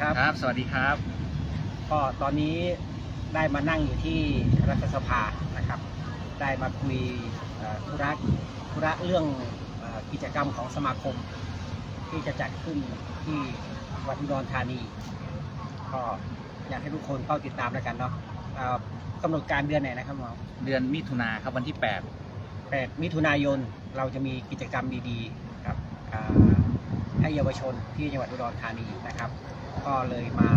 ครับ ครับ สวัสดีครับ ก็ตอนนี้ได้มานั่งอยู่ที่รัฐสภานะครับ ได้มาคุยเอ่อธุระธุระเรื่องเอ่อกิจกรรมของสมาคม ที่จะจัดขึ้นที่วัดอุดรธานี ก็อยากให้ทุกคนเข้าติดตามแล้วกันเนาะเอ่อกำหนดการเดือนไหนนะครับหมอเดือนมิถุนาครับวันที่8มิถุนายนเราจะมีกิจกรรมดีๆ ครับอ่าให้เยาวชนที่จังหวัดอุดรธานีนะครับ ก็เลยมา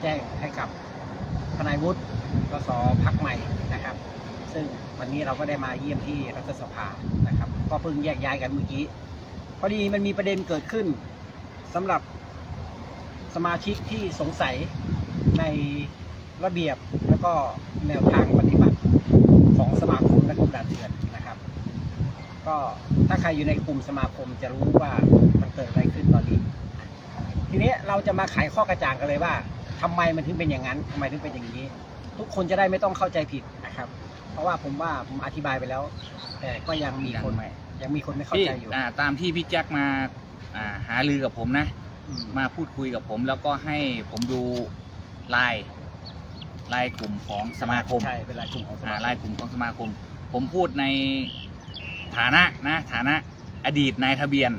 แจ้งให้กับทนายวุฒิกสพักใหม่นะครับ ซึ่งวันนี้เราก็ได้มาเยี่ยมที่รัฐสภานะครับ ก็เพิ่งแยกย้ายกันเมื่อกี้พอดีมันมีประเด็นเกิดขึ้นสำหรับสมาชิกที่สงสัยในระเบียบแล้วก็แนวทางปฏิบัติของสมาคมและกรมด่านเถือนนะครับ ก็ถ้าใครอยู่ในกลุ่มสมาคมจะรู้ว่ามันเกิดอะไรขึ้นตอนนี้ ทีนี้เราจะมาไขข้อกระจ่างกันเลยว่าทำไมมันถึงเป็นอย่างนั้นทำไมถึงเป็นอย่างนี้ ทุกคนจะได้ไม่ต้องเข้าใจผิดนะครับ เพราะว่าผมว่าผมอธิบายไปแล้ว แต่ก็ยังมียังคนไม่ยังมีคนไม่8เข้าที่ใจอยู่อ่าตามที่พี่แจ็คมาอ่าหาลือกับผมนะอืมมาพูดคุยกับผม แล้วก็ให้ผมดูไลน์ไลน์กลุ่มของสมาคมใช่เป็นรายกลุ่มของสอ่ามาคมไลน์กลุ่มของสมาคม ผมพูดในฐานะนะฐานะอดีตนายทะเบียน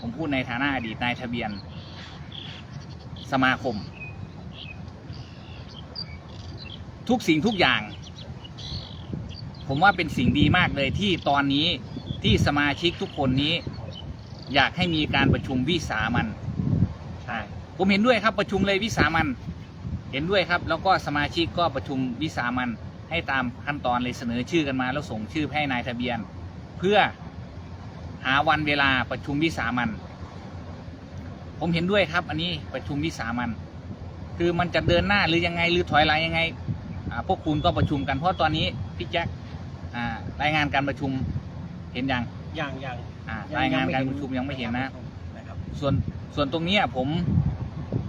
ผมพูดในฐานะอดีตนายทะเบียน สมาคม ทุกสิ่งทุกอย่าง ผมว่าเป็นสิ่งดีมากเลยที่ตอนนี้ที่สมาชิกทุกคนนี้ อยากให้มีการประชุมวิสามันใช่ผมเห็นด้วยครับประชุมเลยวิสามันเห็นด้วยครับ แล้วก็สมาชิกก็ประชุมวิสามันให้ตามขั้นตอนเลยเสนอชื่อกันมา แล้วส่งชื่อให้นายทะเบียน เพื่อหาวันเวลาประชุมวิสามัน ผมเห็นด้วยครับ อันนี้ประชุมวิสามัน คือมันจะเดินหน้าหรือยังไงหรือถอยหลังยังไงอ่าพวกคุณก็ประชุมกันเพราะตอนนี้พี่แจ็คอ่ารายงานการประชุมเห็นยังอย่างอย่างอ่ารายงานการประชุมยังไม่เห็นนะนะครับส่วนส่วนตรงเนี้ยผม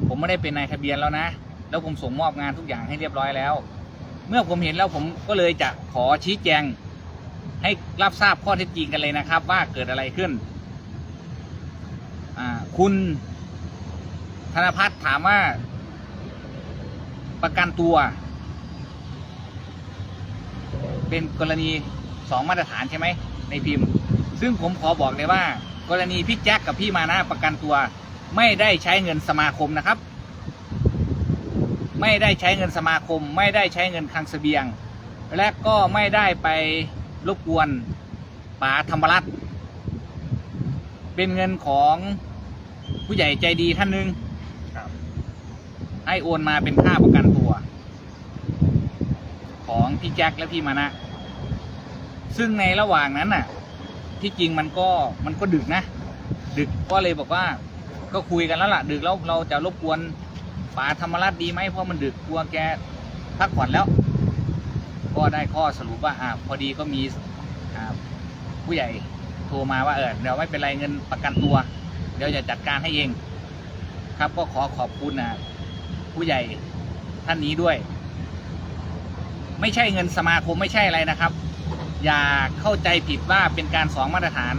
ผมไม่ได้เป็นนายทะเบียนแล้วนะ แล้วผมส่งมอบงานทุกอย่างให้เรียบร้อยแล้ว เมื่อผมเห็นแล้วผมก็เลยจะขอชี้แจง ให้รับทราบข้อเท็จจริงกันเลยนะครับ ว่าเกิดอะไรขึ้นอ่าคุณ ธนพัฒน์ถามว่า ประกันตัว เป็นกรณีสองมาตรฐานใช่ไหมในพิมพ์ ซึ่งผมขอบอกเลยว่า กรณีพี่แจ็คกับพี่มานะประกันตัว ไม่ได้ใช้เงินสมาคมนะครับ ไม่ได้ใช้เงินสมาคม ไม่ได้ใช้เงินคลังเสบียง และก็ไม่ได้ไปรบกวนป๋าธรรมรัตน์เป็นเงินของผู้ใหญ่ใจดีท่านหนึ่ง ให้โอนมาเป็นค่าประกันตัว ของพี่แจ็คและพี่มานะ ซึ่งในระหว่างนั้นน่ะ ที่จริงมันก็มันก็ดึกนะ ดึกก็เลยบอกว่า ก็คุยกันแล้วล่ะ ดึกแล้วเราจะรบกวนป๋าธรรมรัตน์ดีไหมเพราะมันดึกกลัวแกพักผ่อนแล้ว ก็ได้ข้อสรุปว่าอ่าพอดีก็มีผู้ใหญ่โทรมาว่าเออเดี๋ยวไม่เป็นไรเงินประกันตัว เดี๋ยวจะจัดการให้เอง ครับก็ขอขอบคุณนะ ผู้ใหญ่ท่านนี้ด้วย ไม่ใช่เงินสมาคมไม่ใช่อะไรนะครับ อย่าเข้าใจผิดว่าเป็นการสองมาตรฐาน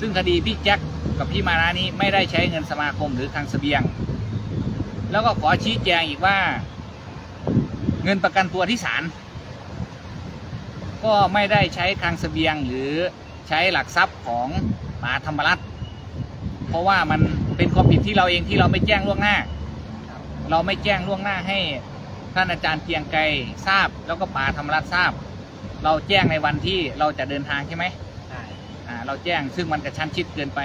ซึ่งคดีพี่แจ็คกับพี่มานานี้ไม่ได้ใช้เงินสมาคมหรือทางเสบียง แล้วก็ขอชี้แจงอีกว่า เงินประกันตัวที่ศาลก็ไม่ได้ใช้คลังเสบียงหรือใช้หลักทรัพย์ของป๋าธรรมรัตน์เพราะว่ามันเป็นความผิดที่เราเองที่เราไม่แจ้งล่วงหน้า เราไม่แจ้งล่วงหน้าให้ท่านอาจารย์เกรียงไกรทราบ แล้วก็ป๋าธรรมรัตน์ทราบ เราแจ้งในวันที่เราจะเดินทางใช่ไหมใช่อ่าเราแจ้งซึ่งมันกระชั้นชิดเกินไป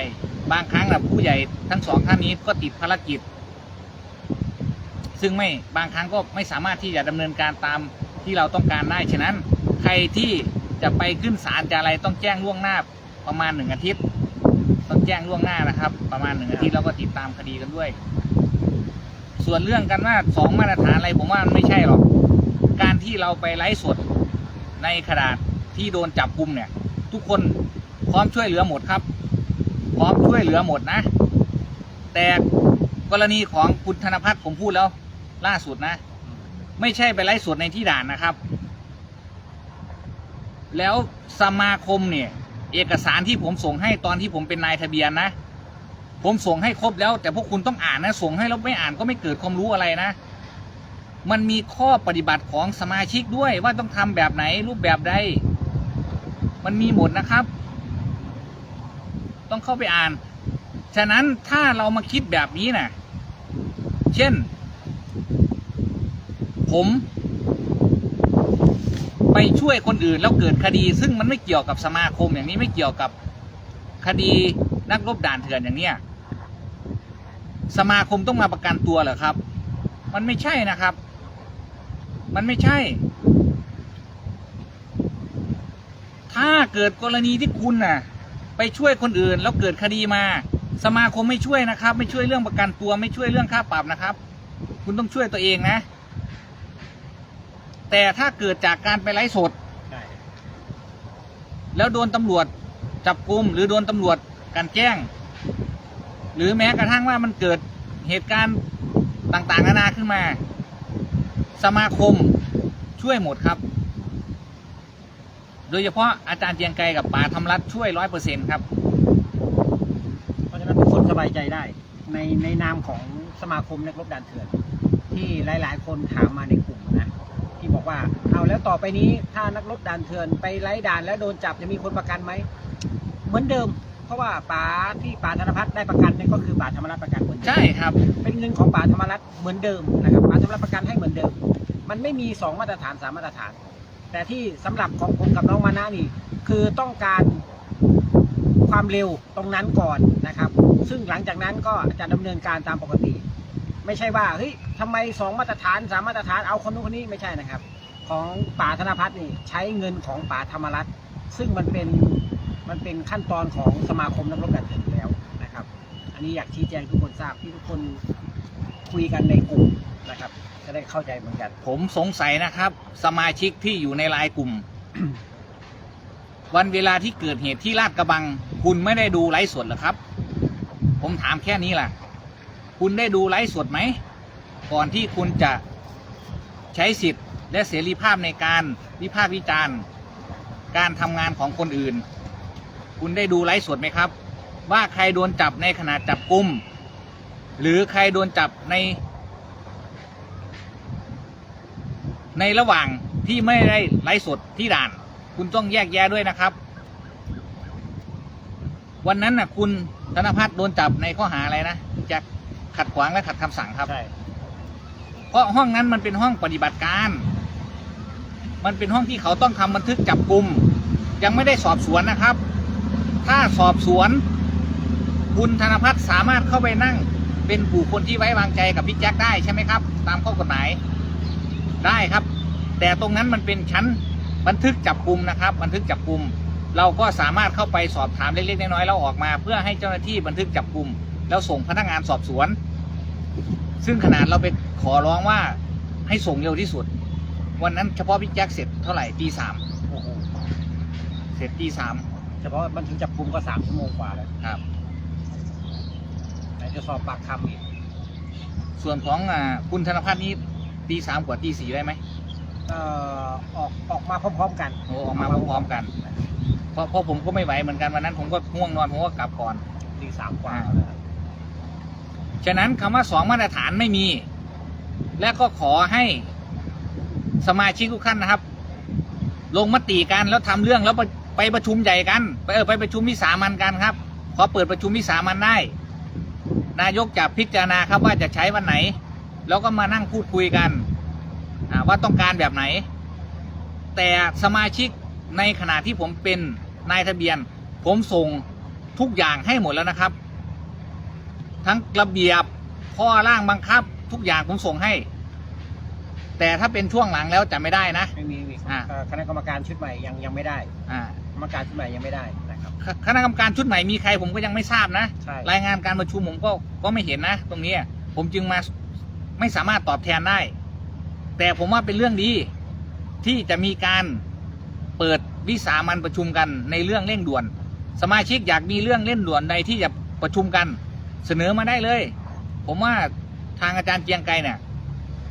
บางครั้งนะผู้ใหญ่ทั้งสองท่านนี้ก็ติดภารกิจ ซึ่งไม่บางครั้งก็ไม่สามารถที่จะดำเนินการตามที่เราต้องการได้ฉะนั้น ใครที่จะไปขึ้นศาลจะอะไรต้องแจ้งล่วงหน้าประมาณหนึ่งอาทิตย์ ต้องแจ้งล่วงหน้านะครับ ประมาณหนึ่งอาทิตย์แล้วก็ติดตามคดีกันด้วย ส่วนเรื่องกันว่าสองมาตรฐานอะไรผมว่ามันไม่ใช่หรอก การที่เราไปไลฟ์สดในขนาดที่โดนจับกุมเนี่ย ทุกคนพร้อมช่วยเหลือหมดครับ พร้อมช่วยเหลือหมดนะ แต่กรณีของคุณธนพัฒน์ผมพูดแล้ว ล่าสุดนะ ไม่ใช่ไปไลฟ์สดในที่ด่านนะครับ แล้วสมาคมเนี่ย เอกสารที่ผมส่งให้ตอนที่ผมเป็นนายทะเบียนนะ ผมส่งให้ครบแล้ว แต่พวกคุณต้องอ่านนะ ส่งให้แล้วไม่อ่านก็ไม่เกิดความรู้อะไรนะ มันมีข้อปฏิบัติของสมาชิกด้วยว่าต้องทำแบบไหนรูปแบบใด มันมีหมดนะครับ ต้องเข้าไปอ่าน ฉะนั้นถ้าเรามาคิดแบบนี้นะเช่น ผมไปช่วยคนอื่นแล้วเกิดคดี ซึ่งมันไม่เกี่ยวกับสมาคมอย่างนี้ไม่เกี่ยวกับคดีนักรบด่านเถื่อนอย่างเนี้ย สมาคมต้องมาประกันตัวเหรอครับ มันไม่ใช่นะครับ มันไม่ใช่ ถ้าเกิดกรณีที่คุณน่ะ ไปช่วยคนอื่นแล้วเกิดคดีมา สมาคมไม่ช่วยนะครับ ไม่ช่วยเรื่องประกันตัว ไม่ช่วยเรื่องค่าปรับนะครับ คุณต้องช่วยตัวเองนะ แต่ถ้าเกิดจากการไปไลฟ์สดใช่แล้วโดนตำรวจจับกลุมหรือโดนตำรวจกลันแกล้ง หรือแม้กระทั่งว่ามันเกิดเหตุการณ์ต่างๆนานาขึ้นมา สมาคมช่วยหมดครับ โดยเฉพาะอาจารย์เจียงไกรกับป๋าธรรมรัตน์ช่วยร้อยเปอร์เซ็นครับ เพราะฉะนั้นทุกคนสบายใจได้ ในในนามของสมาคมนักรบด่านเถื่อนที่หลายๆ คนถามมาในกลุ่มนะที่บอกว่าเอาแล้วต่อไปนี้ถ้านักรบด่านเถื่อนไปไล่ด่านแล้วโดนจับจะมีคนประกันไหมเหมือนเดิม เพราะว่าป๋าที่ป๋าธนพัฒน์ได้ประกันเนี่ยก็คือป๋าธรรมรัฐประกันเหมือนเดิมใช่ครับ เป็นเงินของป๋าธรรมรัฐเหมือนเดิมนะครับป๋าธรรมรัฐประกันให้เหมือนเดิม มันไม่มีสองมาตรฐานสามมาตรฐาน แต่ที่สำหรับของผมกับน้องมานะนี่ คือต้องการความเร็วตรงนั้นก่อนนะครับ ซึ่งหลังจากนั้นก็จะดำเนินการตามปกติ ไม่ใช่ว่าเฮ้ยทำไมสองมาตรฐานสามมาตรฐานเอาคนนู้นคนนี้ไม่ใช่นะครับ ของป่าธนพัฒน์นี่ใช้เงินของป่าธรรมรัฐซึ่งมันเป็น มันเป็นขั้นตอนของสมาคมนักรบการเถื่อนอยู่แล้วนะครับ อันนี้อยากชี้แจงทุกคนทราบที่ทุกคนคุยกันในกลุ่มนะครับ จะได้เข้าใจเหมือนกัน ผมสงสัยนะครับ สมาชิกที่อยู่ในไลน์กลุ่ม วันเวลาที่เกิดเหตุที่ลาดกระบัง คุณไม่ได้ดูไลฟ์สดเหรอครับ ผมถามแค่นี้ล่ะ คุณได้ดูไลฟ์สดไหมก่อนที่คุณจะใช้สิทธิ์และเสรีภาพในการวิพากษ์วิจารณ์ การทำงานของคนอื่น คุณได้ดูไลฟ์สดไหมครับ ว่าใครโดนจับในขณะจับกุม หรือใครโดนจับใน ในระหว่างที่ไม่ได้ไลฟ์สดที่ด่าน คุณต้องแยกแยะด้วยนะครับ วันนั้นน่ะ คุณธนพัฒน์โดนจับในข้อหาอะไรนะจากขัดขวางและขัดคำสั่งครับใช่เพราะห้องนั้นมันเป็นห้องปฏิบัติการ มันเป็นห้องที่เขาต้องทำบันทึกจับกลุ่มยังไม่ได้สอบสวนนะครับ ถ้าสอบสวน คุณธนพัฒน์สามารถเข้าไปนั่ง เป็นผู้คนที่ไว้วางใจกับพี่แจ็คได้ใช่ไหมครับ ตามข้อกฎหมายได้ครับ แต่ตรงนั้นมันเป็นชั้นบันทึกจับกลุ่มนะครับ บันทึกจับกลุ่มเราก็สามารถเข้าไปสอบถามเล็กๆน้อยๆแล้วออกมา เพื่อให้เจ้าหน้าที่บันทึกจับกลุ่มแล้วส่งพนักงานสอบสวน ซึ่งขนาดเราไปขอร้องว่าให้ส่งเร็วที่สุด วันนั้นเฉพาะพี่แจ็คเสร็จเท่าไหร่ตีสามโอ้โหเสร็จตีสาม ฉพาะมันถึงจับกลุ่มก็สามชั่วโมงกว่าแล้วครับ ไหนจะสอบปากคำอีกส่วนของอ่าคุณธนพัฒน์นี้ตีสามกว่าตีสี่ได้ไหมเอ่อออกออกมาพร้อมๆกันโอ้ออกมาพร้อมๆกันเพราะเพราะผมก็ไม่ไหวเหมือนกันวันนั้นผมก็ง่วงนอนผมก็กลับก่อนตีสามกว่า ฉะนั้นคำว่าสองมาตรฐานไม่มี และก็ขอให้สมาชิกทุกท่านนะครับ ลงมติกันแล้วทำเรื่องแล้ว ไปไปประชุมใหญ่กัน ไปเออไปประชุมวิสามันกันครับพอเปิดประชุมวิสามันได้ นายกจะพิจารณาครับว่าจะใช้วันไหน แล้วก็มานั่งพูดคุยกันอ่าว่าต้องการแบบไหน แต่สมาชิกในขณะที่ผมเป็นนายทะเบียน ผมส่งทุกอย่างให้หมดแล้วนะครับ ทั้งระเบียบข้อร่างบังคับ ทุกอย่างผมส่งให้ แต่ถ้าเป็นช่วงหลังแล้วจะไม่ได้นะไม่มีมีอ่าเอ่อคณะกรรมการชุดใหม่ยังยังไม่ได้ อ่าก รรมการชุดใหม่ยังไม่ได้นะครับคคณะกรรมการชุดใหม่มีใครผมก็ยังไม่ทราบนะ ใช่ รายงานการประชุมผมก็ก็ไม่เห็นนะ ตรงนี้ผมจึงมาไม่สามารถตอบแทนได้ แต่ผมว่าเป็นเรื่องดีที่จะมีการเปิดวิสามันประชุมกันในเรื่องเร่งด่วน สมาชิกอยากมีเรื่องเร่งด่วนใดที่จะประชุมกัน เสนอมาได้เลย ผมว่าทางอาจารย์เกรียงไกรเนี่ย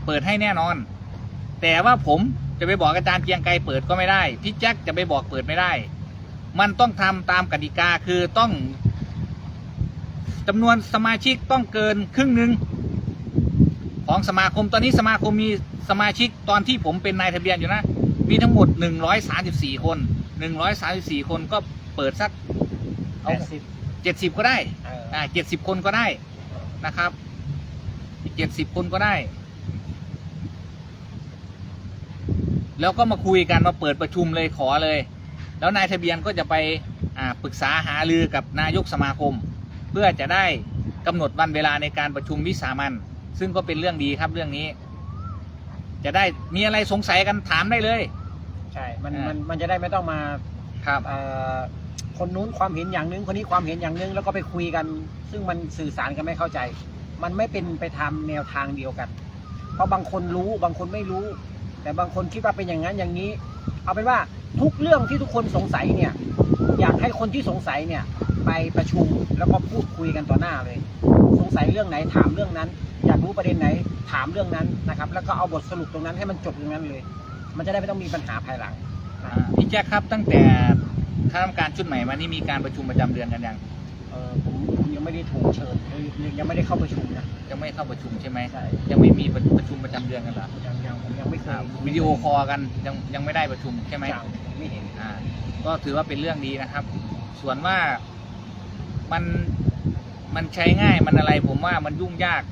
เปิดให้แน่นอน แต่ว่าผมจะไปบอกอาจารย์เกรียงไกรเปิดก็ไม่ได้พี่แจ็คจะไปบอกเปิดไม่ได้ มันต้องทำตามกติกาคือต้องจำนวนสมาชิกต้องเกินครึ่งหนึ่งของสมาคมตอนนี้สมาคมมีสมาชิกตอนที่ผมเป็นนายทะเบียนอยู่นะ มีทั้งหมด134คน134คนก็เปิดสักแปเอาดสิบ70ก็ได้เอออ่า70คนก็ได้นะครับอีก70คนก็ได้ แล้วก็มาคุยกันมาเปิดประชุมเลยขอเลย แล้วนายทะเบียนก็จะไปอ่าปรึกษาหารือกับนายกสมาคม เพื่อจะได้กำหนดวันเวลาในการประชุมวิสามันซึ่งก็เป็นเรื่องดีครับเรื่องนี้ จะได้มีอะไรสงสัยกันถามได้เลย ใช่ มันอ่ามัมันมันจะได้ไม่ต้องมาครับเอ่อคนนู้นความเห็นอย่างนึง คนนี้ความเห็นอย่างนึง แล้วก็ไปคุยกัน ซึ่งมันสื่อสารกันไม่เข้าใจ มันไม่เป็นไปทำแนวทางเดียวกัน เพราะบางคนรู้บางคนไม่รู้ แต่บางคนคิดว่าเป็นอย่างนั้นอย่างนี้ เอาเป็นว่า ทุกเรื่องที่ทุกคนสงสัยเนี่ย อยากให้คนที่สงสัยเนี่ย ไปประชุมแล้วก็พูดคุยกันต่อหน้าเลย สงสัยเรื่องไหนถามเรื่องนั้น อยากรู้ประเด็นไหนถามเรื่องนั้นนะครับ แล้วก็เอาบทสรุปตรงนั้นให้มันจบตรงนั้นเลย มันจะได้ไม่ต้องมีปัญหาภายหลังอ่าพี่แจ๊คครับตั้งแต่ข้าราชการชุดใหม่มานี่มีการประชุมประจำเดือนกันยังเออผมผมยังไม่ได้ถูกเชิญยังยังไม่ได้เข้าประชุมนะยังไม่เข้าประชุมใช่ไหมใช่ยังไม่มีประชุมประจำเดือนกันเหรอยังยังผมยังไม่เคอ่ายวิดีโอคอลกันยังยังไม่ได้ประชุมใช่ไหมยัง ไม่เห็นอ่าก็ถือว่าเป็นเรื่องดีนะครับ ส่วนว่ามันมันใช้ง่ายมันอะไรผมว่ามันยุ่งยาก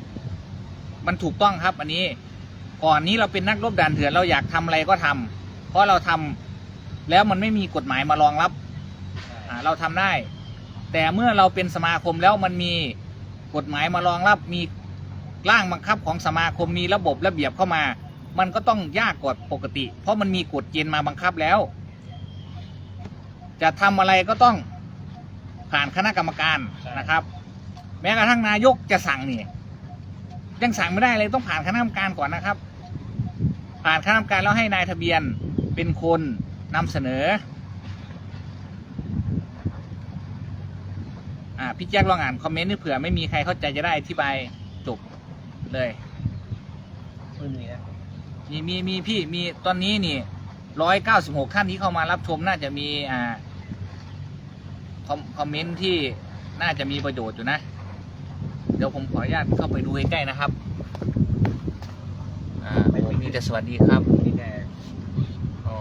มันถูกต้องครับ อันนี้ก่อนนี้เราเป็นนักรบด่านเถื่อนเราอยากทำอะไรก็ทำเพราะเราทำแล้วมันไม่มีกฎหมายมารองรับเราทำได้ แต่เมื่อเราเป็นสมาคมแล้วมันมีกฎหมายมารองรับมีร่างบังคับของสมาคมมีระบบระเบียบเข้ามา มันก็ต้องยากกว่าปกติ เพราะมันมีกฎเกณฑ์มาบังคับแล้ว จะทำอะไรก็ต้องผ่านคณะกรรมการนะครับ แม้กระทั่งนายกจะสั่งนี่ยังสั่งไม่ได้เลยต้องผ่านคณะกรรมการก่อนนะครับ ผ่านคณะกรรมการแล้วให้นายทะเบียนเป็นคนนำเสนออ่าพี่แจ็คลองอ่านคอมเมนต์นี่เผื่อไม่มีใครเข้าใจจะได้อธิบายจบเลยมือหนึ่งนะมีมีมีพี่มีตอนนี้นี่ร้อยเก้าสิบหกท่านที่เข้ามารับชมน่าจะมีอ่า คอมคอมเมนต์ที่น่าจะมีประโยชน์อยู่นะ เดี๋ยวผมขออนุญาตเข้าไปดูใกล้ๆนะครับ อ่าโอ้มีแต่สวัสดีครับนี่แต่อ๋อ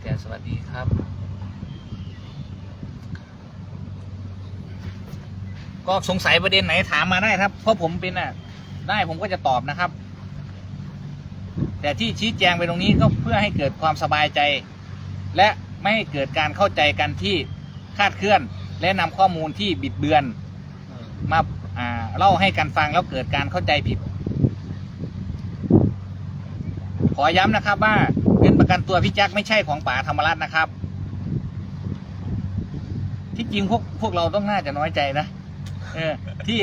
แต่สวัสดีครับ ก็สงสัยประเด็นไหนถามมาได้ครับ เพราะผมเป็นอะ ได้ผมก็จะตอบนะครับ แต่ที่ชี้แจงไปตรงนี้ก็เพื่อให้เกิดความสบายใจ และไม่ให้เกิดการเข้าใจกันที่ คลาดเคลื่อน และนำข้อมูลที่บิดเบือน มาอ่าเล่าให้กันฟังแล้วเกิดการเข้าใจผิด ขอย้ำนะครับว่าเงินประกันตัวพี่แจ็คไม่ใช่ของป๋าธรรมรัตน์นะครับ ที่จริงพวกพวกเราต้องน่าจะน้อยใจนะเออที่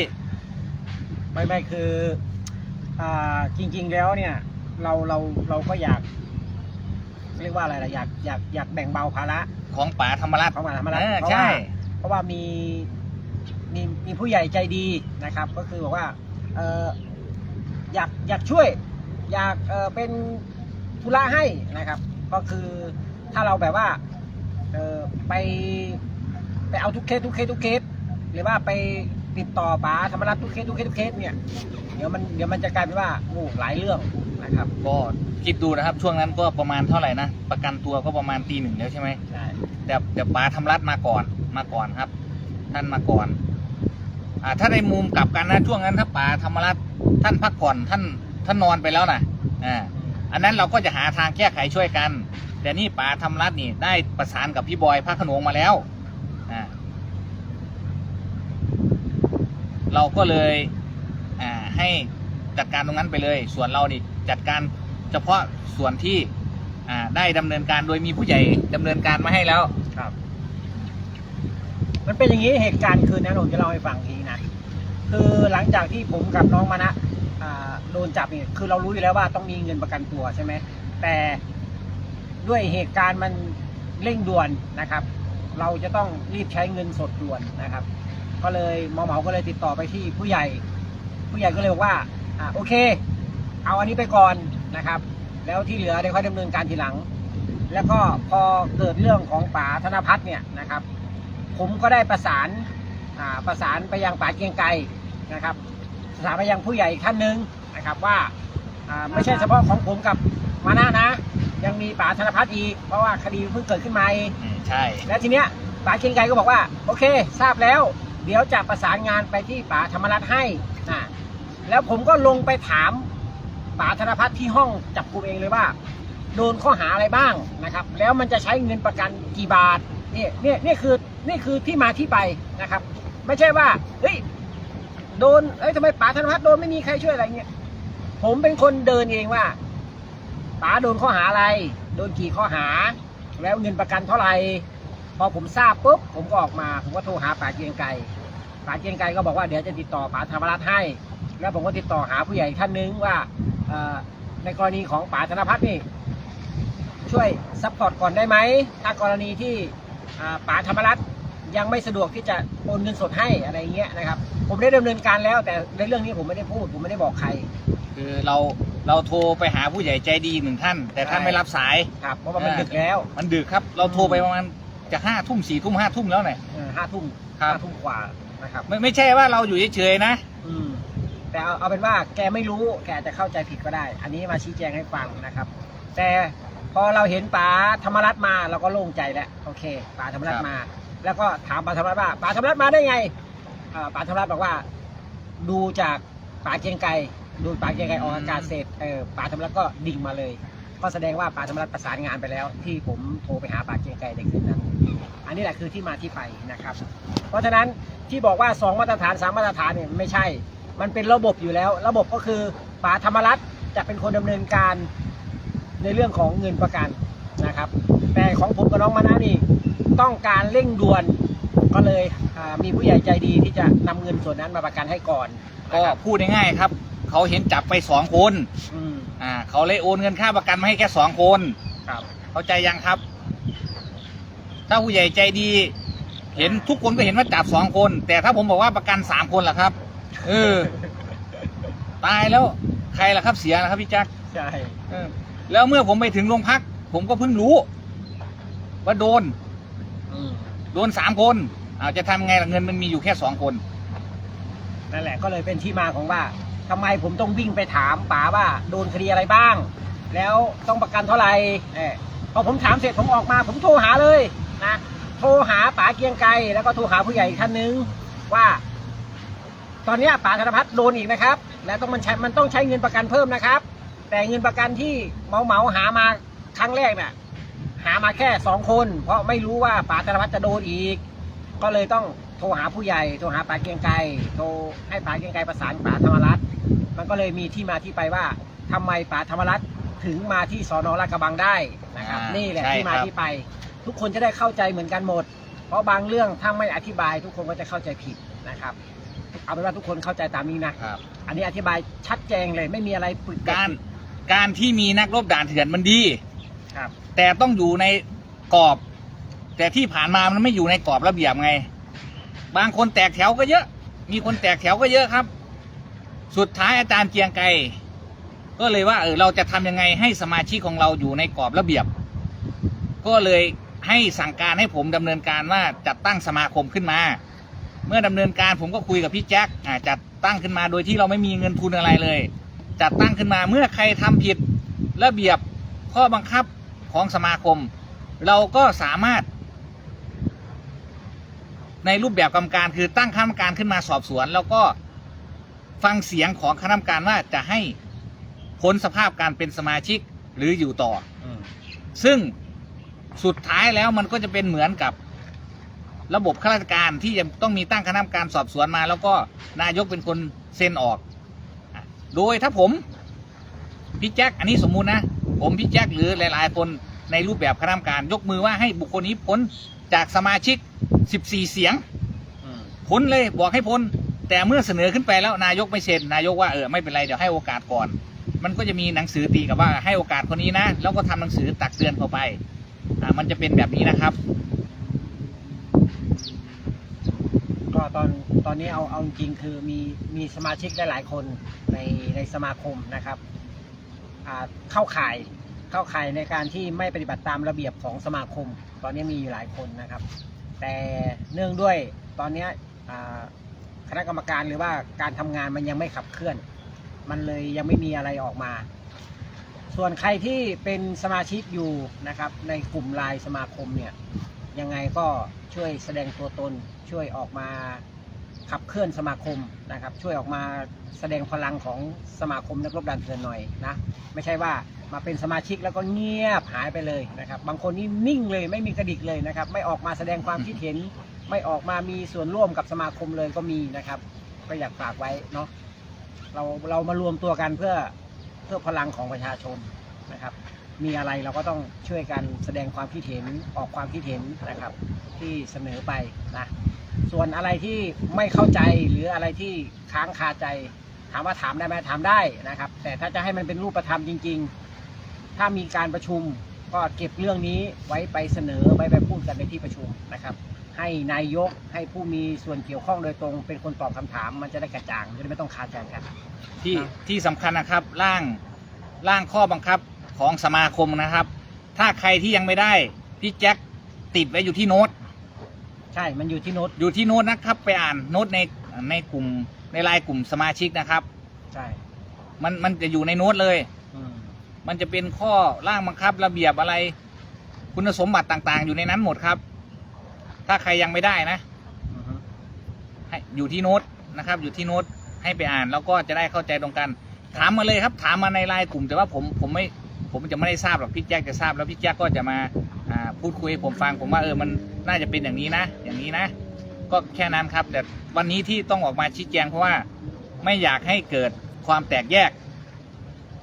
ไม่ไม่คืออ่าจริง ๆ แล้วเนี่ย เราเราเราก็อยากเรียกว่าอะไรล่ะอยากอยากอยากแบ่งเบาภาระ ของป๋าธรรมรัตน์ของมหาธรรมรัฐเออเพราะใช่ว่าเพราะว่ามีมีมีผู้ใหญ่ใจดีนะครับ ก็คือบอกว่าเอออยากอยากช่วย อยากเออเป็นธุระให้นะครับ ก็คือถ้าเราแบบว่าเออไปไปเอาทุกเคสทุกเคสทุกเคสหรือว่าไปติดต่อป๋าธรรมรัฐทุกเคสทุกเคสทุกเคสเนี่ยเดี๋ยวมันเดี๋ยวมันจะกลายเป็นว่าโอ้หลายเรื่อง นะครับ ก็คิดดูนะครับ ช่วงนั้นก็ประมาณเท่าไหร่นะ ประกันตัวก็ประมาณตีหนึ่งแล้วใช่ไหมใช่แต่แต่ป๋าธรรมรัตน์มาก่อนมาก่อนครับ ท่านมาก่อน อ่าถ้าในมุมกลับกันนะช่วงนั้นถ้าป๋าธรรมรัตน์ท่านพักผ่อนท่านท่านนอนไปแล้วนะอ่าอันนั้นเราก็จะหาทางแก้ไขช่วยกัน แต่นี่ป๋าธรรมรัตน์นี่ได้ประสานกับพี่บอยพระโขนงมาแล้วอ่าเราก็เลยอ่าให้ จัดการตรงนั้นไปเลย ส่วนเรานี่จัดการเฉพาะส่วนที่อ่าได้ดำเนินการโดยมีผู้ใหญ่ดำเนินการมาให้แล้ว ครับ มันเป็นอย่างนี้เหตุการณ์คืนนั้นผมจะเล่าให้ฟังทีนะคือหลังจากที่ผมกับน้องมานะอ่าโดนจับเนี่ยคือเรารู้อยู่แล้วว่าต้องมีเงินประกันตัวใช่ไหมแต่ด้วยเหตุการณ์มันเร่งด่วนนะครับ เราจะต้องรีบใช้เงินสดด่วนนะครับ ก็เลยหมอเหมาก็เลยติดต่อไปที่ผู้ใหญ่ ผู้ใหญ่ก็เลยบอกว่า อ่าโอเค เอาอันนี้ไปก่อนนะครับ แล้วที่เหลือเดี๋ยวค่อยดำเนินการทีหลัง แล้วก็พอเกิดเรื่องของป๋าธนพัฒน์เนี่ยนะครับ ผมก็ได้ประสานอ่าประสานไปยังป่าเกรียงไกรนะครับประสานไปยังผู้ใหญ่อีกท่านหนึ่งนะครับว่าอ่าไม่ใช่เฉพาะของผมกับมานะนะ ยังมีป๋าธนพัฒน์อีกเพราะว่าคดีเพิ่งเกิดขึ้นมาเอง อืมใช่ แล้วทีเนี้ยป๋าเกรียงไกรก็บอกว่า โอเค ทราบแล้ว เดี๋ยวจะประสานงานไปที่ป๋าธรรมรัฐให้นะ แล้วผมก็ลงไปถามป๋าธนพัฒน์ที่ห้องจับกุมเองเลยว่า โดนข้อหาอะไรบ้างนะครับ แล้วมันจะใช้เงินประกันกี่บาทนี่นี่นี่คือนี่คือที่มาที่ไปนะครับ ไม่ใช่ว่าเฮ้ยโดนเอ้ยทำไมป๋าธนพัฒน์โดนไม่มีใครช่วยอะไรเงี้ยผมเป็นคนเดินเองว่าป๋าโดนข้อหาอะไร โดนกี่ข้อหา แล้วเงินประกันเท่าไหร่พอผมทราบปุ๊บผมก็ออกมา ผมก็โทรหาป๋าเกียงไกร ป๋าเกรียงไกรก็บอกว่าเดี๋ยวจะติดต่อป๋าธรรมรัฐให้ แล้วผมก็ติดต่อหาผู้ใหญ่อีกท่านนึงว่าเอ่อในกรณีของป๋าธนพัฒน์นี่ช่วยซัพพอร์ตก่อนได้ไหมถ้ากรณีที่อ่าป๋าธรรมรัฐยังไม่สะดวกที่จะโอนเงินสดให้อะไรเงี้ยนะครับ ผมได้ดำเนินการแล้ว แต่ในเรื่องนี้ผมไม่ได้พูดผมไม่ได้บอกใคร คือเราเราโทรไปหาผู้ใหญ่ใจดีหนึ่งท่าน แต่ท่านใช่ไม่รับสายครับเพราะว่ามันดึกแล้ว มันดึกครับ เราโทรไปประมาณจะห้าทุ่มสี่ทุ่มห้าทุ่มแล้วเนี่ยเออห้าทุ่มครับห้าทุ่มกว่า นะครับไม่ไม่ใช่ว่าเราอยู่เฉยๆนะ อืมแต่เอาเอาเป็นว่าแกไม่รู้แกอาจจะเข้าใจผิดก็ได้ อันนี้มาชี้แจงให้ฟังนะครับ แต่พอเราเห็นป๋าธรรมรัตน์มาเราก็โล่งใจแล้วโอเคป๋าธรรมรัตน์มา แล้วก็ถามป๋าธรรมรัตน์ว่าป๋าธรรมรัตน์มาได้ไงอ่าป๋าธรรมรัตน์บอกว่า ดูจากป๋าเกรียงไกรดูป๋าเกรียงไกรออกอากาศเสร็จเออป๋าธรรมรัตน์ก็ดิ่งมาเลย ก็แสดงว่าป๋าธรรมรัตน์ประสานงานไปแล้ว ที่ผมโทรไปหาป๋าเกรียงไกรในคืนนั้น อันนี้แหละคือที่มาที่ไปนะครับ เพราะฉะนั้นที่บอกว่าสองมาตรฐานสามมาตรฐานเนี่ยไม่ใช่ มันเป็นระบบอยู่แล้ว ระบบก็คือป๋าธรรมรัตน์จะเป็นคนดำเนินการในเรื่องของเงินประกันนะครับ แต่ของผมกับน้องมานะนี่ต้องการเร่งด่วนก็เลยอ่ามีผู้ใหญ่ใจดีที่จะนำเงินส่วนนั้นมาประกันให้ก่อนก็นะครับพูดง่ายๆครับ เขาเห็นจับไปสองคน อืมอ่าเขาเลยโอนเงินค่าประกันมาให้แค่สองคนครับ เข้าใจยังครับ ถ้าผู้ใหญ่ใจดี เห็นทุกคนก็เห็นว่าจับสองคน แต่ถ้าผมบอกว่าประกันสามคนล่ะครับ เออ ตายแล้วใครล่ะครับเสียนะครับพี่แจ๊คใช่เออแล้วเมื่อผมไปถึงโรงพัก ผมก็เพิ่งรู้ ว่าโดน อืมโดนสามคนอาจะทำไงล่ะเงินมันมีอยู่แค่สองคน นั่นแหละก็เลยเป็นที่มาของว่า ทำไมผมต้องวิ่งไปถามป๋าว่าโดนคดีอะไรบ้าง แล้วต้องประกันเท่าไหร่พอผมถามเสร็จผมออกมา ผมโทรหาเลยนะโทรหาป๋าเกียงไกรแล้วก็โทรหาผู้ใหญ่อีกท่านนึงว่า ตอนนี้ป๋าธนพัฒน์โดนอีกนะครับ แล้วต้องมันใช้มันต้องใช้เงินประกันเพิ่มนะครับ แต่เงินประกันที่เมาเหมาหามาครั้งแรกน่ะหามาแค่สองคน เพราะไม่รู้ว่าป๋าธนพัฒน์จะโดนอีก ก็เลยต้องโทรหาผู้ใหญ่ โทรหาป๋าเกียงไกรโทรให้ป๋าเกียงไกรประสานป๋าธรรมรัตน์ มันก็เลยมีที่มาที่ไปว่าทำไมป๋าธรรมรัตน์ถึงมาที่สอนอลาดกระบังได้นะครับ อ่านี่นี่แหละใช่ที่มาครับที่ไป ทุกคนจะได้เข้าใจเหมือนกันหมด เพราะบางเรื่องถ้าไม่อธิบาย ทุกคนก็จะเข้าใจผิดนะครับ เอาเป็นว่าทุกคนเข้าใจตามนี้นะครับ อันนี้อธิบายชัดแจงเลยไม่มีอะไรปึกการการที่มีนักรบด่านเถื่อนมันดี ครับ แต่ต้องอยู่ในกรอบ แต่ที่ผ่านมามันไม่อยู่ในกรอบระเบียบไง บางคนแตกแถวก็เยอะ มีคนแตกแถวก็เยอะครับ สุดท้ายอาจารย์เกียงไกรก็เลยว่าเออเราจะทำยังไงให้สมาชิกของเราอยู่ในกรอบระเบียบ ก็เลยให้สั่งการให้ผมดำเนินการว่าจัดตั้งสมาคมขึ้นมา เมื่อดำเนินการผมก็คุยกับพี่แจ็คจัดตั้งขึ้นมาโดยที่เราไม่มีเงินทุนอะไรเลย จัดตั้งขึ้นมาเมื่อใครทำผิดระเบียบข้อบังคับของสมาคม เราก็สามารถ ในรูปแบบกรรมการคือตั้งคณะกรรมการขึ้นมาสอบสวน แล้วก็ ฟังเสียงของคณะกรรมการว่าจะให้พ้นสภาพการเป็นสมาชิกหรืออยู่ต่อ อืมซึ่งสุดท้ายแล้วมันก็จะเป็นเหมือนกับ ระบบข้าราชการที่จะต้องมีตั้งคณะกรรมการสอบสวนมา แล้วก็นายกเป็นคนเซ็นออกอะโดยถ้าผมพี่แจ็คอันนี้สมมุตินะ ผมพี่แจ็คหรือหลาย ๆ คนในรูปแบบคณะกรรมการยกมือว่าให้บุคคลนี้พ้นจากสมาชิก 14 เสียง อืมพ้นเลยบอกให้พ้น แต่เมื่อเสนอขึ้นไปแล้วนายกไม่เซ็นนายกว่าเออไม่เป็นไรเดี๋ยวให้โอกาสก่อน มันก็จะมีหนังสือตีกับว่าให้โอกาสคนนี้นะ แล้วก็ทำหนังสือตักเตือนเข้าไปอ่ามันจะเป็นแบบนี้นะครับ ก็ตอนตอนนี้เอาเอาจริงคือมีมีสมาชิกหลายๆคนในในสมาคมนะครับอ่าเข้าข่ายเข้าข่ายในการที่ไม่ปฏิบัติตามระเบียบของสมาคม ตอนนี้มีอยู่หลายคนนะครับ แต่เนื่องด้วยตอนเนี้ยอ่า คณะกรรมการหรือว่าการทำงานมันยังไม่ขับเคลื่อน มันเลยยังไม่มีอะไรออกมา ส่วนใครที่เป็นสมาชิกอยู่นะครับ ในกลุ่มไลน์สมาคมเนี่ยยังไงก็ช่วยแสดงตัวตนช่วยออกมาขับเคลื่อนสมาคมนะครับ ช่วยออกมาแสดงพลังของสมาคมนักรบดันเถื่อนหน่อยนะไม่ใช่ว่ามาเป็นสมาชิกแล้วก็เงียบหายไปเลยนะครับ บางคนนี่นิ่งเลยไม่มีกระดิกเลยนะครับ ไม่ออกมาแสดงความคิดเห็น ไม่ออกมามีส่วนร่วมกับสมาคมเลยก็มีนะครับ ก็อยากฝากไว้เนาะเราเรามารวมตัวกันเพื่อเพื่อพลังของประชาชนนะครับ มีอะไรเราก็ต้องช่วยกันแสดงความคิดเห็นออกความคิดเห็นนะครับ ที่เสนอไปนะส่วนอะไรที่ไม่เข้าใจหรืออะไรที่ค้างคาใจ ถามว่าถามได้ไหมถามได้นะครับ แต่ถ้าจะให้มันเป็นรูปธรรมจริง ๆ ถ้ามีการประชุมก็เก็บเรื่องนี้ไว้ไปเสนอไว้ไปพูดกันในที่ประชุมนะครับ ให้นายกให้ผู้มีส่วนเกี่ยวข้องโดยตรง เป็นคนตอบคำถาม มันจะได้กระจ่างจะได้ไม่ต้องคาใจกันที่ครับที่สำคัญนะครับร่างร่างข้อบังคับของสมาคมนะครับ ถ้าใครที่ยังไม่ได้ พี่แจ็คติดไว้อยู่ที่โน้ตใช่ มันอยู่ที่โน้ตอยู่ที่โน้ตนะครับ ไปอ่านโน้ตในในกลุ่มในไลน์กลุ่มสมาชิกนะครับ ใช่มันมันจะอยู่ในโน้ตเลย อืมมันจะเป็นข้อร่างบังคับระเบียบอะไร คุณสมบัติต่างๆ อยู่ในนั้นหมดครับ ถ้าใครยังไม่ได้นะอือฮึให้อยู่ที่โน้ตนะครับ อยู่ที่โน้ตให้ไปอ่านแล้วก็จะได้เข้าใจตรงกัน ถามมาเลยครับ ถามมาในไลน์กลุ่ม แต่ว่าผมผมไม่ผมจะไม่ได้ทราบหรอกพี่แจ๊คจะทราบแล้วพี่แจ๊คก็จะมาอ่าพูดคุยให้ผมฟังผมว่าเออมันน่าจะเป็นอย่างนี้นะ อย่างนี้นะ ก็แค่นั้นครับ แต่วันนี้ที่ต้องออกมาชี้แจงเพราะว่าไม่อยากให้เกิดความแตกแยก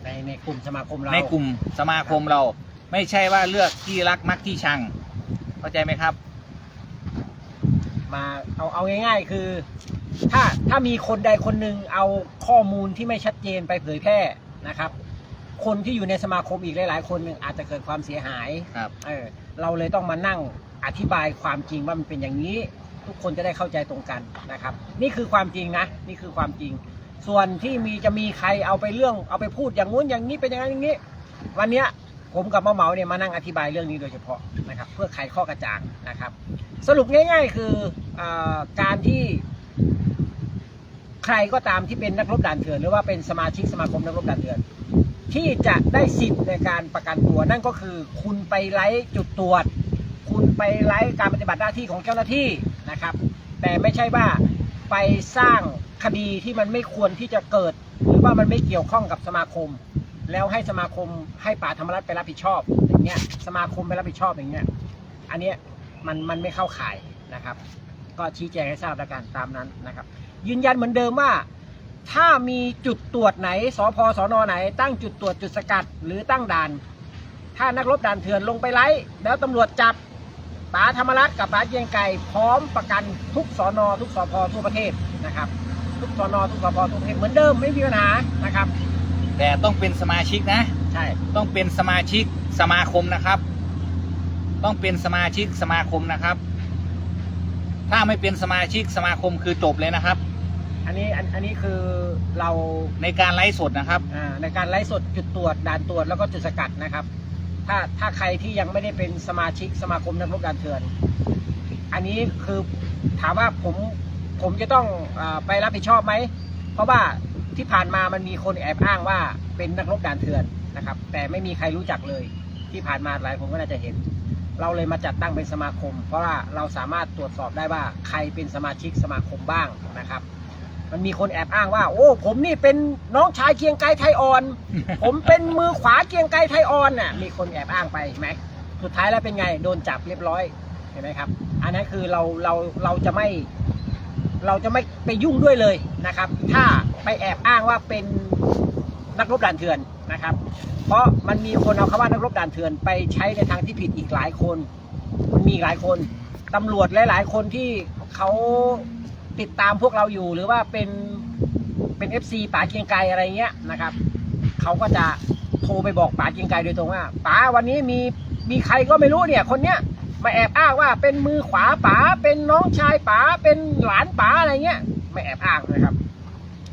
ในในกลุ่มสมาคมเราในกลุ่มสมาคมเรา ไม่ใช่ว่าเลือกที่รักมักที่ชัง เข้าใจไหมครับ มาเอาเอาง่าย ๆ คือ ถ้าถ้ามีคนใดคนหนึ่งเอาข้อมูลที่ไม่ชัดเจนไปเผยแพร่นะครับ คนที่อยู่ในสมาคมอีกหลาย ๆ คนหนึ่งอาจจะเกิดความเสียหายครับเออเราเลยต้องมานั่งอธิบายความจริงว่ามันเป็นอย่างนี้ ทุกคนจะได้เข้าใจตรงกันนะครับ นี่คือความจริงนะนี่คือความจริง ส่วนที่มีจะมีใครเอาไปเรื่องเอาไปพูดอย่างงู้นอย่างนี้เป็นอย่างนั้นอย่างนี้ วันเนี้ย ผมกับมะเมาเนี่ยมานั่งอธิบายเรื่องนี้โดยเฉพาะนะครับเพื่อไขข้อกระจ่างนะครับ สรุปง่าย ๆ คืออการที่ใครก็ตามที่เป็นนักรบด่านเถื่อน หรือว่าเป็นสมาชิกสมาคมนักรบด่านเถื่อน ที่จะได้สิทธิ์ในการประกันตัว นั่นก็คือคุณไปไล่จุดตรวจ คุณไปไล่การปฏิบัติหน้าที่ของเจ้าหน้าที่นะครับ แต่ไม่ใช่ว่าไปสร้างคดีที่มันไม่ควรที่จะเกิด หรือว่ามันไม่เกี่ยวข้องกับสมาคม แล้วให้สมาคมให้ป่าธรรมรัฐไปรับผิดชอบอย่างเงี้ยสมาคมไปรับผิดชอบอย่างเงี้ยอันเนี้ยมันมันไม่เข้าข่ายนะครับ ก็ชี้แจงให้ทราบแล้วกันตามนั้นนะครับ ยืนยันเหมือนเดิมว่า ถ้ามีจุดตรวจไหนสพสนไหน ตั้งจุดตรวจจุดสกัดหรือตั้งด่าน ถ้านักรบด่านเถื่อนลงไปไล่แล้วตำรวจจับป๋าธรรมรัฐกับป๋าเกียงไก่พร้อมประกันทุกสอนอทุกสพทั่วประเทศนะครับ ทุกสอนอทุกสพทั่วประเทศเหมือนเดิมไม่มีปัญหานะครับ แต่ต้องเป็นสมาชิกนะ ใช่ ต้องเป็นสมาชิกสมาคมนะครับ ต้องเป็นสมาชิกสมาคมนะครับ ถ้าไม่เป็นสมาชิกสมาคมคือจบเลยนะครับ อันนี้อันอันนี้คือเราในการไลฟ์สดนะครับ อ่าในการไล่สดจุดตรวจด่านตรวจแล้วก็จุดสกัดนะครับ ถ้าถ้าใครที่ยังไม่ได้เป็นสมาชิกสมาคมนักรบด่านเถื่อน อันนี้คือถามว่าผมผมจะต้องอาไปรับผิดชอบไหม เพราะว่า ที่ผ่านมามันมีคนแอบอ้างว่าเป็นนักรบด่านเถื่อนนะครับ แต่ไม่มีใครรู้จักเลย ที่ผ่านมาหลายคนก็น่าจะเห็น เราเลยมาจัดตั้งเป็นสมาคม เพราะว่าเราสามารถตรวจสอบได้ว่าใครเป็นสมาชิกสมาคมบ้างนะครับ มันมีคนแอบอ้างว่า โอ้ ผมนี่เป็นน้องชายเกียงไกรไทยอ่อน ผมเป็นมือขวาเกียงไกรไทยอ่อนน่ะมีคนแอบอ้างไปไหมสุดท้ายแล้วเป็นไงโดนจับเรียบร้อยเห็นไหมครับ อันนั้นคือเราเราเราจะไม่เราจะไม่ไปยุ่งด้วยเลยนะครับ ถ้า ไปแอบอ้างว่าเป็นนักรบด่านเถื่อนนะครับ เพราะมันมีคนเอาคำว่านักรบด่านเถื่อนไปใช้ในทางที่ผิดอีกหลายคนมันมีหลายคนตำรวจหลาย ๆ คนที่เขาติดตามพวกเราอยู่หรือว่าเป็นเป็นเอฟซีป๋าเกียงไกรอะไรเงี้ยนะครับเขาก็จะโทรไปบอกป๋าเกียงไกรโดยตรงว่าป๋าวันนี้มีมีใครก็ไม่รู้เนี่ยคนเนี้ยมาแอบอ้างว่าเป็นมือขวาป๋าเป็นน้องชายป๋าเป็นหลานป๋าอะไรเงี้ยไม่แอบอ้างนะครับ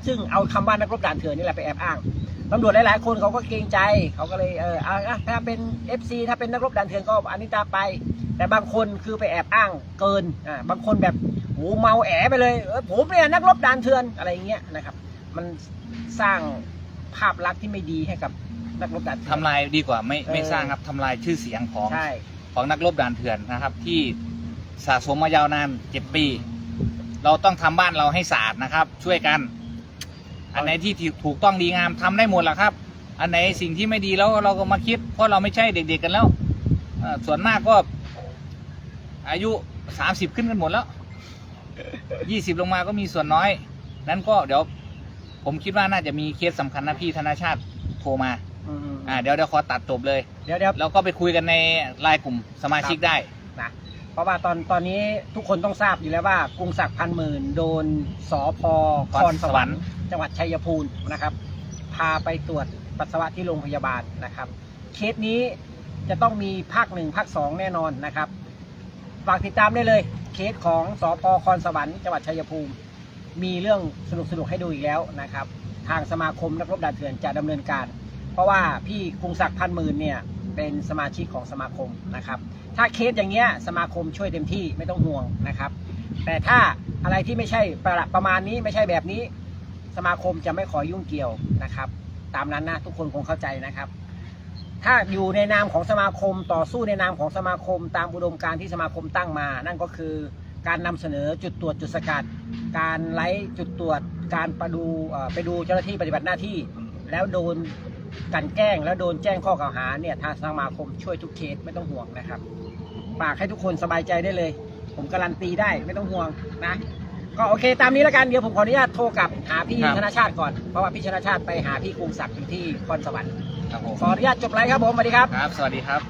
ซึ่งเอาคำว่านักรบด่านเถื่อนนี่แหละไปแอบอ้างตำรวจหลายๆคนเขาก็เกรงใจเขาก็เลยเออเอาอะถ้าเป็น FC ถ้าเป็นนักรบด่านเถื่อนก็อันนี้ตามไป แต่บางคนคือไปแอบอ้างเกินอ่าบางคนแบบโอ้เมาแอไปเลยเออผมเนี่ยนักรบด่านเถื่อนอะไรอย่างเงี้ยนะครับมันสร้างภาพลักษณ์ที่ไม่ดีให้กับนักรบด่านเถื่อนทำลายดีกว่าไม่ไม่เออสร้างครับทำลายชื่อเสียงของใช่ของนักรบด่านเถื่อนนะครับ ที่สะสมมายาวนานเจ็ดปี เราต้องทำบ้านเราให้สะอาดนะครับ ช่วยกัน อันไหนที่ถูกต้องดีงามทำได้หมดแหละครับ อันไหนสิ่งที่ไม่ดีแล้วเราก็มาคิด เพราะเราไม่ใช่เด็กๆกันแล้วเอ่อส่วนมากก็ อายุสามสิบขึ้นกันหมดแล้วยี่สิบลงมาก็มีส่วนน้อย นั้นก็เดี๋ยว ผมคิดว่าน่าจะมีเคสสำคัญนะพี่ธนาชาติโทรมาอืมอ่าเดี๋ยวเดี๋ยวขอตัดจบเลยเดี๋ยวเดี๋ยวแล้วก็ไปคุยกันในไลน์กลุ่มสมาชิกได้นะเพราะว่าตอนตอนนี้ทุกคนต้องทราบอยู่แล้วว่ากรุงศักดิ์พันหมื่นโดนสอพคอนสวรรค์จังหวัดชัยภูมินะครับ พาไปตรวจปัสสาวะที่โรงพยาบาลนะครับ เคสนี้จะต้องมีภาคหนึ่งภาคสองแน่นอนนะครับ ฝากติดตามได้เลยเคสของสอพคอนสวรรค์จังหวัดชัยภูมิ มีเรื่องสนุกสนุกให้ดูอีกแล้วนะครับ ทางสมาคมนักรบด่านเถื่อนจะดำเนินการ เพราะว่าพี่กรุงศักดิ์พันหมื่นเนี่ยเป็นสมาชิกของสมาคมนะครับ ถ้าเคสอย่างเงี้ยสมาคมช่วยเต็มที่ไม่ต้องห่วงนะครับ แต่ถ้าอะไรที่ไม่ใช่ประประมาณนี้ไม่ใช่แบบนี้ สมาคมจะไม่ขอยุ่งเกี่ยวนะครับ ตามนั้นนะทุกคนคงเข้าใจนะครับ ถ้าอยู่ในนามของสมาคมต่อสู้ในนามของสมาคม ตามอุดมการณ์ที่สมาคมตั้งมา นั่นก็คือการนำเสนอจุดตรวจจุดสกัด การไล่จุดตรวจ การไปดูเอ่อไปดูเจ้าหน้าที่ปฏิบัติหน้าที่ แล้วโดนกันแกล้งแล้วโดนแจ้งข้อกล่าวหาเนี่ยทางสมาคมช่วยทุกเคสไม่ต้องห่วงนะครับฝากให้ทุกคนสบายใจได้เลย ผมการันตีได้ไม่ต้องห่วงนะ ก็โอเคตามนี้แล้วกันเดี๋ยวผมขออนุญาตโทรกลับหาพี่ครับธนชาติก่อนเพราะว่าพี่ธนชาติไปหาพี่กรุงศักดิ์อยู่ที่คอนสวรรค์ครับผมขออนุญาตจบไลฟ์ครับผมสวัสดีครับ ครับ สวัสดีครับ